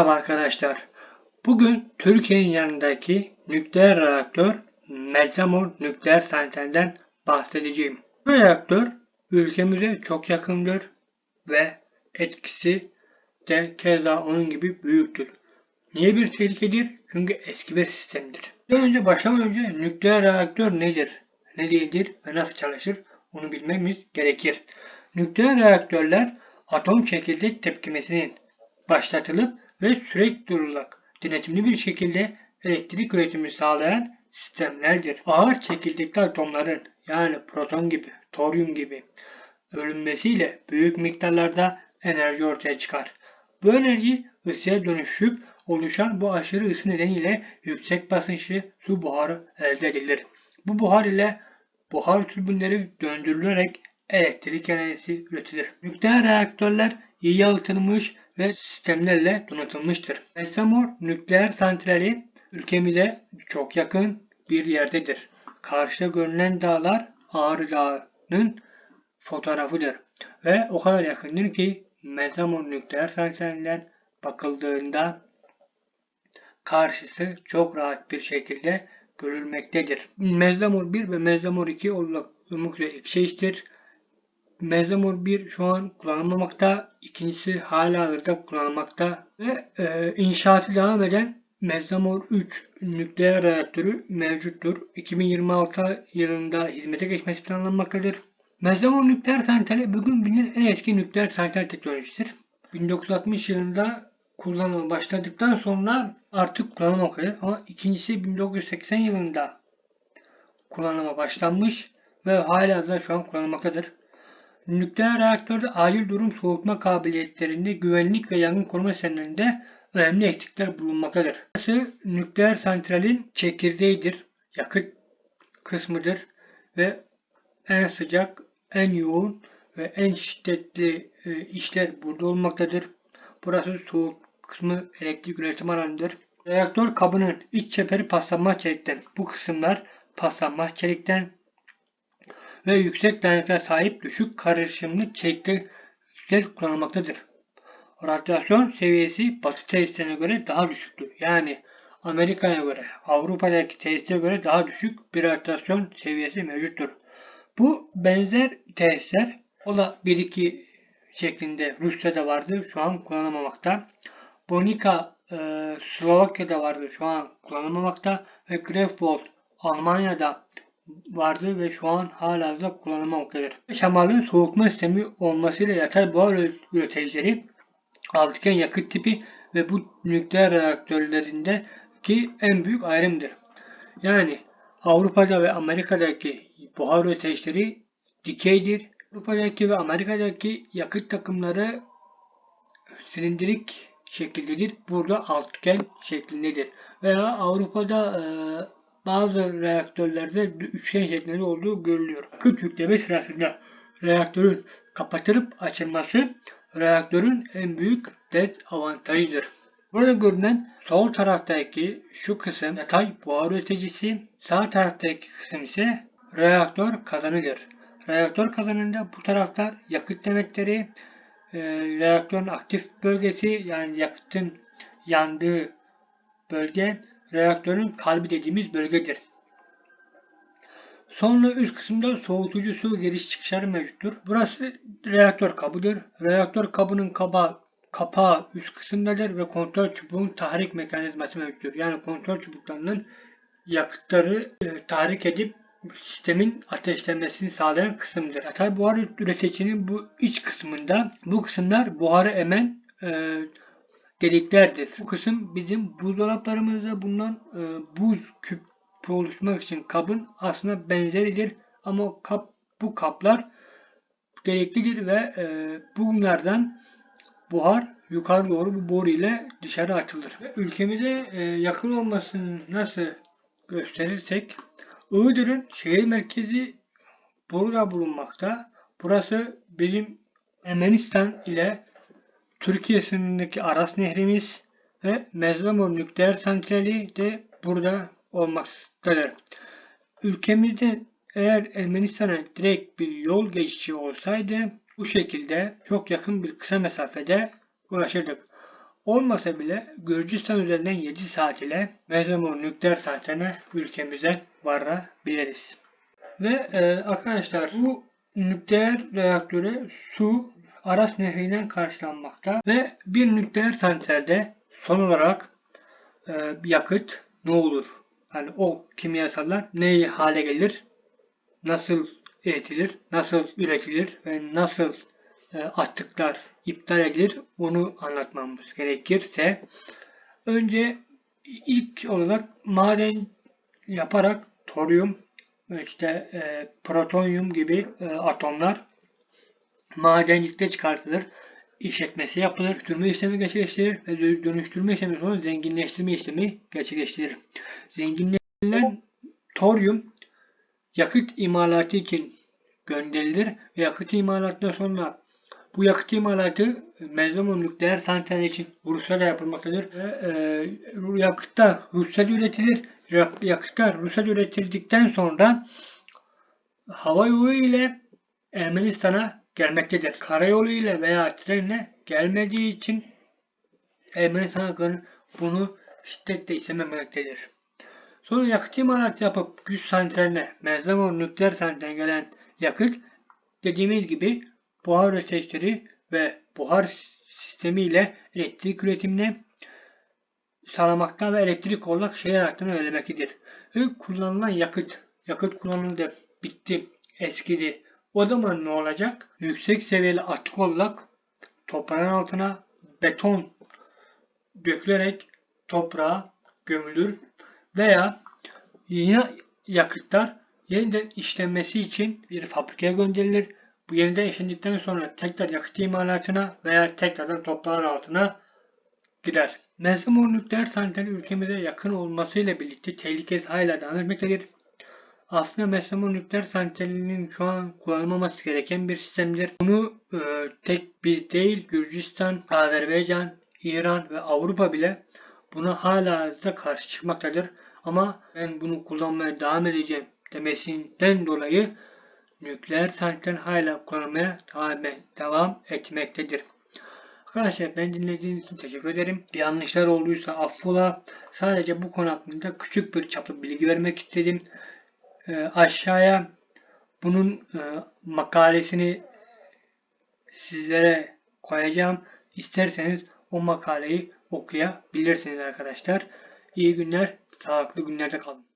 Merhaba arkadaşlar. Bugün Türkiye'nin yanındaki nükleer reaktör Mezamor nükleer santralinden bahsedeceğim. Bu reaktör ülkemize çok yakındır ve etkisi de keza onun gibi büyüktür. Niye bir tehlikedir? Çünkü eski bir sistemdir. Önce başlamadan önce nükleer reaktör nedir? Ne değildir ve nasıl çalışır? Onu bilmemiz gerekir. Nükleer reaktörler atom çekirdek tepkimesinin başlatılıp ve sürekli durularak denetimli bir şekilde elektrik üretimi sağlayan sistemlerdir. Ağır çekirdekli atomların yani proton gibi, toryum gibi bölünmesiyle büyük miktarlarda enerji ortaya çıkar. Bu enerji ısıya dönüşüp oluşan bu aşırı ısı nedeniyle yüksek basınçlı su buharı elde edilir. Bu buhar ile buhar türbinleri döndürülerek elektrik enerjisi üretilir. Nükleer reaktörler iyi yalıtılmış ve sistemlerle donatılmıştır. Bessamor nükleer santrali ülkemize çok yakın bir yerdedir. Karşıda görünen dağlar Ağrı Dağı'nın fotoğrafıdır. Ve o kadar yakındır ki Mezamor nükleer santralinden bakıldığında karşısı çok rahat bir şekilde görülmektedir. Mezamor 1 ve Mezamor 2 olmak üzere iki şeydir. Mezamor 1 şu an kullanılmamakta. ikincisi hala hazırda kullanılmakta. Ve e, inşaatı devam eden Mezamor 3 nükleer reaktörü mevcuttur. 2026 yılında hizmete geçmesi planlanmaktadır. Mezamor nükleer santrali bugün bilinen en eski nükleer santral teknolojisidir. 1960 yılında kullanıma başladıktan sonra artık kullanılmaktadır. Ama ikincisi 1980 yılında kullanıma başlanmış ve hala da şu an kullanılmaktadır. Nükleer reaktörde acil durum soğutma kabiliyetlerinde güvenlik ve yangın koruma sistemlerinde önemli eksikler bulunmaktadır. Burası nükleer santralin çekirdeğidir, yakıt kısmıdır ve en sıcak, en yoğun ve en şiddetli e, işler burada olmaktadır. Burası soğuk kısmı elektrik üretim alanıdır. Reaktör kabının iç çeperi paslanmaz çelikten. Bu kısımlar paslanmaz çelikten ve yüksek dayanıklığa sahip düşük karışımlı çelikler kullanılmaktadır. Radyasyon seviyesi batı tesislerine göre daha düşüktür. Yani Amerika'ya göre, Avrupa'daki tesislere göre daha düşük bir radyasyon seviyesi mevcuttur. Bu benzer tesisler o da 1-2 şeklinde Rusya'da vardı. Şu an kullanılmamakta. Bonica e, Slovakya'da vardı. Şu an kullanılmamakta. Ve Greifswald Almanya'da vardı ve şu an hala da kullanılmaktadır. Şamalın soğutma sistemi olmasıyla yatay buhar üreticileri altıgen yakıt tipi ve bu nükleer reaktörlerindeki en büyük ayrımdır. Yani Avrupa'da ve Amerika'daki buhar üreticileri dikeydir. Avrupa'daki ve Amerika'daki yakıt takımları silindirik şekildedir. Burada altıgen şeklindedir. Veya Avrupa'da e, bazı reaktörlerde üçgen şeklinde olduğu görülüyor. Yakıt yükleme sırasında reaktörün kapatılıp açılması reaktörün en büyük dezavantajıdır. Burada görünen sol taraftaki şu kısım yatay buhar üreticisi, sağ taraftaki kısım ise reaktör kazanıdır. Reaktör kazanında bu taraflar yakıt demetleri, e, reaktörün aktif bölgesi yani yakıtın yandığı bölge reaktörün kalbi dediğimiz bölgedir. Sonra üst kısımda soğutucu su giriş çıkışları mevcuttur. Burası reaktör kabıdır. Reaktör kabının kaba, kapağı üst kısımdadır ve kontrol çubuğun tahrik mekanizması mevcuttur. Yani kontrol çubuklarının yakıtları e, tahrik edip sistemin ateşlenmesini sağlayan kısımdır. Yatay buhar üreticinin bu iç kısmında bu kısımlar buharı emen e, deliklerdir. Bu kısım bizim buzdolaplarımızda bulunan e, buz küp oluşturmak için kabın aslında benzeridir. Ama kap, bu kaplar deliklidir ve e, bunlardan buhar yukarı doğru bu boru ile dışarı atılır. Ülkemize e, yakın olmasını nasıl gösterirsek Iğdır'ın şehir merkezi burada bulunmakta. Burası bizim Ermenistan ile Türkiye sınırındaki Aras Nehrimiz ve Mezlamur Nükleer Santrali de burada olmaktadır. Ülkemizde eğer Ermenistan'a direkt bir yol geçişi olsaydı bu şekilde çok yakın bir kısa mesafede ulaşırdık. olmasa bile Gürcistan üzerinden 7 saat ile Mezamur nükleer santraline ülkemize varabiliriz. Ve e, arkadaşlar bu nükleer reaktöre su Aras Nehri'nden karşılanmakta ve bir nükleer santralde son olarak e, yakıt ne olur? Yani o kimyasallar ne hale gelir? Nasıl üretilir? Nasıl üretilir? Ve nasıl e, atıklar iptal edilir? Bunu anlatmamız gerekirse önce ilk olarak maden yaparak toryum işte e, protonyum gibi e, atomlar madencilikte çıkartılır. işletmesi yapılır, dönüştürme işlemi gerçekleştirilir ve dönüştürme işlemi sonra zenginleştirme işlemi gerçekleştirilir. Zenginleştirilen toryum yakıt imalatı için gönderilir ve yakıt imalatından sonra bu yakıt imalatı Mezlum'un nükleer santral için Rusya'da yapılmaktadır. Ve, e, yakıtta Rusya'da üretilir. Yakıtlar Rusya'da üretildikten sonra hava yolu ile Ermenistan'a gelmektedir. Karayolu ile veya trenle gelmediği için Ermenistan halkının bunu şiddetle istememektedir. Sonra yakıt imalatı yapıp güç santraline, Mezlamor nükleer santraline gelen yakıt dediğimiz gibi buhar öteşleri ve buhar sistemi ile elektrik üretimine sağlamakta ve elektrik olarak şehir hayatını öğrenmektedir. Ve kullanılan yakıt, yakıt kullanıldı, bitti, eskidi. O zaman ne olacak? Yüksek seviyeli atık olarak toprağın altına beton dökülerek toprağa gömülür veya yine yakıtlar yeniden işlenmesi için bir fabrikaya gönderilir. Bu yeniden işlendikten sonra tekrar yakıt imalatına veya tekrardan toprağın altına girer. Mezlumur nükleer santral ülkemize yakın olmasıyla birlikte tehlikesi hala devam etmektedir. Aslında Mezlumur nükleer santralinin şu an kullanılmaması gereken bir sistemdir. Bunu e, tek bir değil Gürcistan, Azerbaycan, İran ve Avrupa bile buna hala da karşı çıkmaktadır. Ama ben bunu kullanmaya devam edeceğim demesinden dolayı nükleer santral hala kullanmaya devam etmektedir. Arkadaşlar ben dinlediğiniz için teşekkür ederim. Bir yanlışlar olduysa affola. Sadece bu konu hakkında küçük bir çaplı bilgi vermek istedim. E, aşağıya bunun e, makalesini sizlere koyacağım. İsterseniz o makaleyi okuyabilirsiniz arkadaşlar. İyi günler, sağlıklı günlerde kalın.